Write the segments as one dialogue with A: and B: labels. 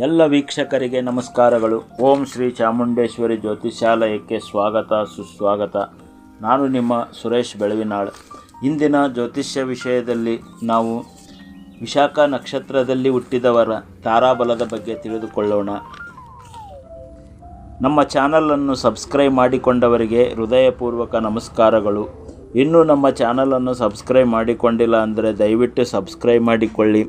A: ಎಲ್ಲ ವೀಕ್ಷಕರಿಗೆ ನಮಸ್ಕಾರಗಳು. ಓಂ ಶ್ರೀ ಚಾಮುಂಡೇಶ್ವರಿ ಜ್ಯೋತಿಷಾಲಯಕ್ಕೆ ಸ್ವಾಗತ, ಸುಸ್ವಾಗತ. ನಾನು ನಿಮ್ಮ ಸುರೇಶ್ ಬೆಳವಿನಾಳ್. ಇಂದಿನ ಜ್ಯೋತಿಷ್ಯ ವಿಷಯದಲ್ಲಿ ನಾವು ವಿಶಾಖ ನಕ್ಷತ್ರದಲ್ಲಿ ಹುಟ್ಟಿದವರ ತಾರಾಬಲದ ಬಗ್ಗೆ ತಿಳಿದುಕೊಳ್ಳೋಣ. ನಮ್ಮ ಚಾನಲನ್ನು ಸಬ್ಸ್ಕ್ರೈಬ್ ಮಾಡಿಕೊಂಡವರಿಗೆ ಹೃದಯಪೂರ್ವಕ ನಮಸ್ಕಾರಗಳು. ಇನ್ನೂ ನಮ್ಮ ಚಾನಲನ್ನು ಸಬ್ಸ್ಕ್ರೈಬ್ ಮಾಡಿಕೊಂಡಿಲ್ಲ ಅಂದರೆ ದಯವಿಟ್ಟು ಸಬ್ಸ್ಕ್ರೈಬ್ ಮಾಡಿಕೊಳ್ಳಿ.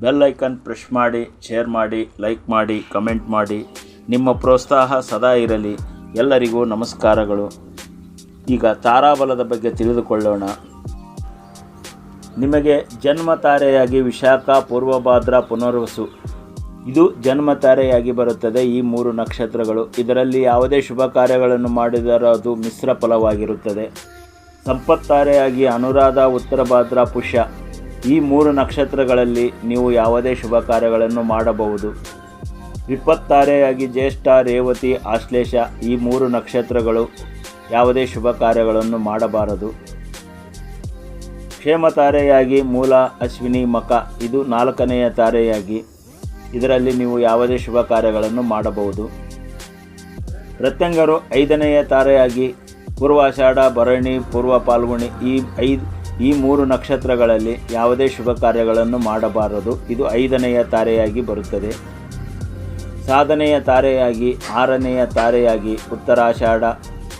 A: ಬೆಲ್ ಐಕನ್ ಪ್ರೆಸ್ ಮಾಡಿ, ಶೇರ್ ಮಾಡಿ, ಲೈಕ್ ಮಾಡಿ, ಕಮೆಂಟ್ ಮಾಡಿ. ನಿಮ್ಮ ಪ್ರೋತ್ಸಾಹ ಸದಾ ಇರಲಿ. ಎಲ್ಲರಿಗೂ ನಮಸ್ಕಾರಗಳು. ಈಗ ತಾರಾಬಲದ ಬಗ್ಗೆ ತಿಳಿದುಕೊಳ್ಳೋಣ. ನಿಮಗೆ ಜನ್ಮ ತಾರೆಯಾಗಿ ವಿಶಾಖ ಪೂರ್ವಭಾದ್ರ ಪುನರ್ವಸು. ಇದು ಜನ್ಮ ತಾರೆಯಾಗಿ ಬರುತ್ತದೆ ಈ ಮೂರು ನಕ್ಷತ್ರಗಳು. ಇದರಲ್ಲಿ ಯಾವುದೇ ಶುಭ ಕಾರ್ಯಗಳನ್ನು ಮಾಡಿದರೂ ಅದು ಮಿಶ್ರ ಫಲವಾಗಿರುತ್ತದೆ. ಸಂಪತ್ತಾರೆಯಾಗಿ ಅನುರಾಧ, ಉತ್ತರ ಭಾದ್ರ, ಪುಷ್ಯ. ಈ ಮೂರು ನಕ್ಷತ್ರಗಳಲ್ಲಿ ನೀವು ಯಾವುದೇ ಶುಭ ಕಾರ್ಯಗಳನ್ನು ಮಾಡಬಹುದು. ವಿಪತ್ತಾರೆಯಾಗಿ ಜ್ಯೇಷ್ಠ, ರೇವತಿ, ಆಶ್ಲೇಷ ಈ ಮೂರು ನಕ್ಷತ್ರಗಳು ಯಾವುದೇ ಶುಭ ಕಾರ್ಯಗಳನ್ನು ಮಾಡಬಾರದು. ಕ್ಷೇಮ ತಾರೆಯಾಗಿ ಮೂಲ, ಅಶ್ವಿನಿ, ಮಕ ಇದು ನಾಲ್ಕನೆಯ ತಾರೆಯಾಗಿ ಇದರಲ್ಲಿ ನೀವು ಯಾವುದೇ ಶುಭ ಕಾರ್ಯಗಳನ್ನು ಮಾಡಬಹುದು. ಪ್ರತ್ಯಂಗರು ಐದನೆಯ ತಾರೆಯಾಗಿ ಪೂರ್ವಾಷಾಢ, ಭರಣಿ, ಪೂರ್ವ ಪಾಲ್ಗುಣಿ ಈ ಐದು ಈ ಮೂರು ನಕ್ಷತ್ರಗಳಲ್ಲಿ ಯಾವುದೇ ಶುಭ ಕಾರ್ಯಗಳನ್ನು ಮಾಡಬಾರದು. ಇದು ಐದನೆಯ ತಾರೆಯಾಗಿ ಬರುತ್ತದೆ. ಸಾಧನೆಯ ತಾರೆಯಾಗಿ, ಆರನೆಯ ತಾರೆಯಾಗಿ ಉತ್ತರಾಷಾಢ,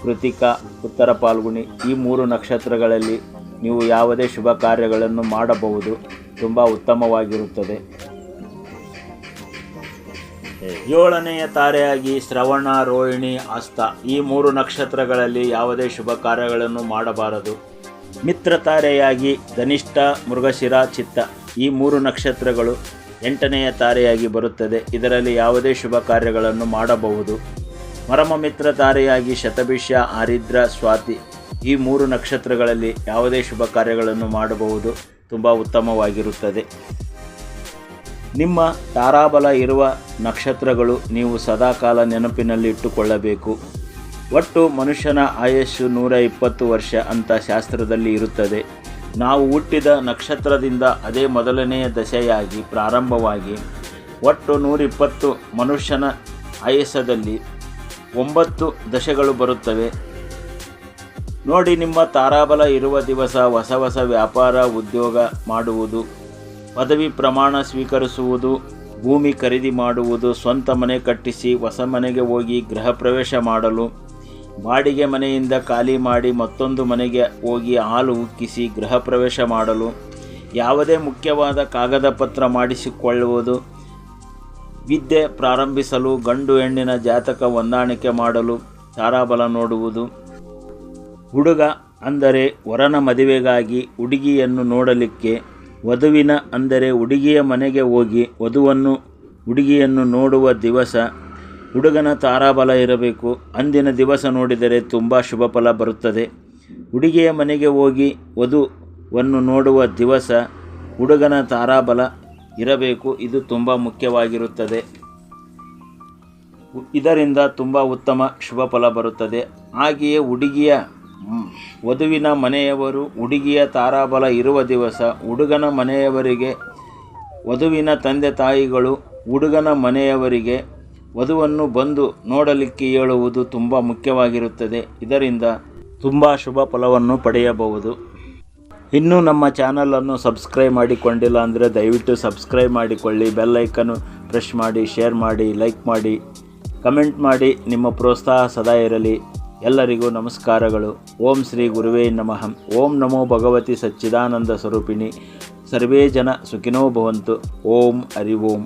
A: ಕೃತಿಕ, ಉತ್ತರ ಪಾಲ್ಗುಣಿ ಈ ಮೂರು ನಕ್ಷತ್ರಗಳಲ್ಲಿ ನೀವು ಯಾವುದೇ ಶುಭ ಕಾರ್ಯಗಳನ್ನು ಮಾಡಬಹುದು. ತುಂಬ ಉತ್ತಮವಾಗಿರುತ್ತದೆ. ಏಳನೆಯ ತಾರೆಯಾಗಿ ಶ್ರವಣ, ರೋಹಿಣಿ, ಅಸ್ತ ಈ ಮೂರು ನಕ್ಷತ್ರಗಳಲ್ಲಿ ಯಾವುದೇ ಶುಭ ಕಾರ್ಯಗಳನ್ನು ಮಾಡಬಾರದು. ಮಿತ್ರ ತಾರೆಯಾಗಿ ಧನಿಷ್ಠ ಮೃಗಶಿರ ಚಿತ್ತ. ಈ ಮೂರು ನಕ್ಷತ್ರಗಳು ಎಂಟನೆಯ ತಾರೆಯಾಗಿ ಬರುತ್ತದೆ. ಇದರಲ್ಲಿ ಯಾವುದೇ ಶುಭ ಕಾರ್ಯಗಳನ್ನು ಮಾಡಬಹುದು. ಮರಮ ಮಿತ್ರ ತಾರೆಯಾಗಿ ಶತಭಿಷ್ಯ ಆರಿದ್ರ, ಸ್ವಾತಿ ಈ ಮೂರು ನಕ್ಷತ್ರಗಳಲ್ಲಿ ಯಾವುದೇ ಶುಭ ಕಾರ್ಯಗಳನ್ನು ಮಾಡಬಹುದು. ತುಂಬ ಉತ್ತಮವಾಗಿರುತ್ತದೆ. ನಿಮ್ಮ ತಾರಾಬಲ ಇರುವ ನಕ್ಷತ್ರಗಳು ನೀವು ಸದಾಕಾಲ ನೆನಪಿನಲ್ಲಿ ಇಟ್ಟುಕೊಳ್ಳಬೇಕು ಒಟ್ಟು ಮನುಷ್ಯನ ಆಯಸ್ಸು ನೂರ ಇಪ್ಪತ್ತು ವರ್ಷ ಅಂತ ಶಾಸ್ತ್ರದಲ್ಲಿ ಇರುತ್ತದೆ. ನಾವು ಹುಟ್ಟಿದ ನಕ್ಷತ್ರದಿಂದ ಅದೇ ಮೊದಲನೆಯ ದಶೆಯಾಗಿ ಪ್ರಾರಂಭವಾಗಿ ಒಟ್ಟು ನೂರಿಪ್ಪತ್ತು ಮನುಷ್ಯನ ಆಯಸ್ಸದಲ್ಲಿ ಒಂಬತ್ತು ದಶೆಗಳು ಬರುತ್ತವೆ. ನೋಡಿ, ನಿಮ್ಮ ತಾರಾಬಲ ಇರುವ ದಿವಸ ಹೊಸ ಹೊಸ ವ್ಯಾಪಾರ, ಉದ್ಯೋಗ ಮಾಡುವುದು, ಪದವಿ ಪ್ರಮಾಣ ಸ್ವೀಕರಿಸುವುದು, ಭೂಮಿ ಖರೀದಿ ಮಾಡುವುದು, ಸ್ವಂತ ಮನೆ ಕಟ್ಟಿಸಿ ಹೊಸ ಮನೆಗೆ ಹೋಗಿ ಗೃಹ ಪ್ರವೇಶ ಮಾಡಲು ಬಾಡಿಗೆ ಮನೆಯಿಂದ ಖಾಲಿ ಮಾಡಿ ಮತ್ತೊಂದು ಮನೆಗೆ ಹೋಗಿ ಹಾಲು ಉಕ್ಕಿಸಿ ಗೃಹ ಪ್ರವೇಶ ಮಾಡಲು, ಯಾವುದೇ ಮುಖ್ಯವಾದ ಕಾಗದ ಪತ್ರ ಮಾಡಿಸಿಕೊಳ್ಳುವುದು, ವಿದ್ಯೆ ಪ್ರಾರಂಭಿಸಲು, ಗಂಡು ಹೆಣ್ಣಿನ ಜಾತಕ ಹೊಂದಾಣಿಕೆ ಮಾಡಲು ತಾರಾಬಲ ನೋಡುವುದು. ಹುಡುಗ ಅಂದರೆ ವರನ ಮದುವೆಗಾಗಿ ಹುಡುಗಿಯನ್ನು ನೋಡಲಿಕ್ಕೆ, ವಧುವಿನ ಅಂದರೆ ಹುಡುಗಿಯ ಮನೆಗೆ ಹೋಗಿ ವಧುವನ್ನು, ಹುಡುಗಿಯನ್ನು ನೋಡುವ ದಿವಸ ಹುಡುಗನ ತಾರಾಬಲ ಇರಬೇಕು. ಅಂದಿನ ದಿವಸ ನೋಡಿದರೆ ತುಂಬ ಶುಭ ಫಲ ಬರುತ್ತದೆ. ಹುಡುಗಿಯ ಮನೆಗೆ ಹೋಗಿ ವಧುವನ್ನು ನೋಡುವ ದಿವಸ ಹುಡುಗನ ತಾರಾಬಲ ಇರಬೇಕು. ಇದು ತುಂಬ ಮುಖ್ಯವಾಗಿರುತ್ತದೆ. ಇದರಿಂದ ತುಂಬ ಉತ್ತಮ ಶುಭ ಫಲ ಬರುತ್ತದೆ. ಹಾಗೆಯೇ ಹುಡುಗಿಯ ವಧುವಿನ ಮನೆಯವರು ಹುಡುಗಿಯ ತಾರಾಬಲ ಇರುವ ದಿವಸ ಹುಡುಗನ ಮನೆಯವರಿಗೆ, ವಧುವಿನ ತಂದೆ ತಾಯಿಗಳು ಹುಡುಗನ ಮನೆಯವರಿಗೆ ವಧುವನ್ನು ಬಂದು ನೋಡಲಿಕ್ಕೆ ಹೇಳುವುದು ತುಂಬ ಮುಖ್ಯವಾಗಿರುತ್ತದೆ. ಇದರಿಂದ ತುಂಬ ಶುಭ ಫಲವನ್ನು ಪಡೆಯಬಹುದು. ಇನ್ನೂ ನಮ್ಮ ಚಾನಲನ್ನು ಸಬ್ಸ್ಕ್ರೈಬ್ ಮಾಡಿಕೊಂಡಿಲ್ಲ ಅಂದರೆ ದಯವಿಟ್ಟು ಸಬ್ಸ್ಕ್ರೈಬ್ ಮಾಡಿಕೊಳ್ಳಿ ಬೆಲ್ಲೈಕನ್ನು ಪ್ರೆಸ್ ಮಾಡಿ, ಶೇರ್ ಮಾಡಿ, ಲೈಕ್ ಮಾಡಿ, ಕಮೆಂಟ್ ಮಾಡಿ, ನಿಮ್ಮ ಪ್ರೋತ್ಸಾಹ ಸದಾ ಇರಲಿ. ಎಲ್ಲರಿಗೂ ನಮಸ್ಕಾರಗಳು. ಓಂ ಶ್ರೀ ಗುರುವೇ ನಮಃ. ಓಂ ನಮೋ ಭಗವತಿ ಸಚ್ಚಿದಾನಂದ ಸ್ವರೂಪಿಣಿ. ಸರ್ವೇ ಜನ ಸುಖಿನೋ ಭವಂತು. ಓಂ ಹರಿ ಓಂ.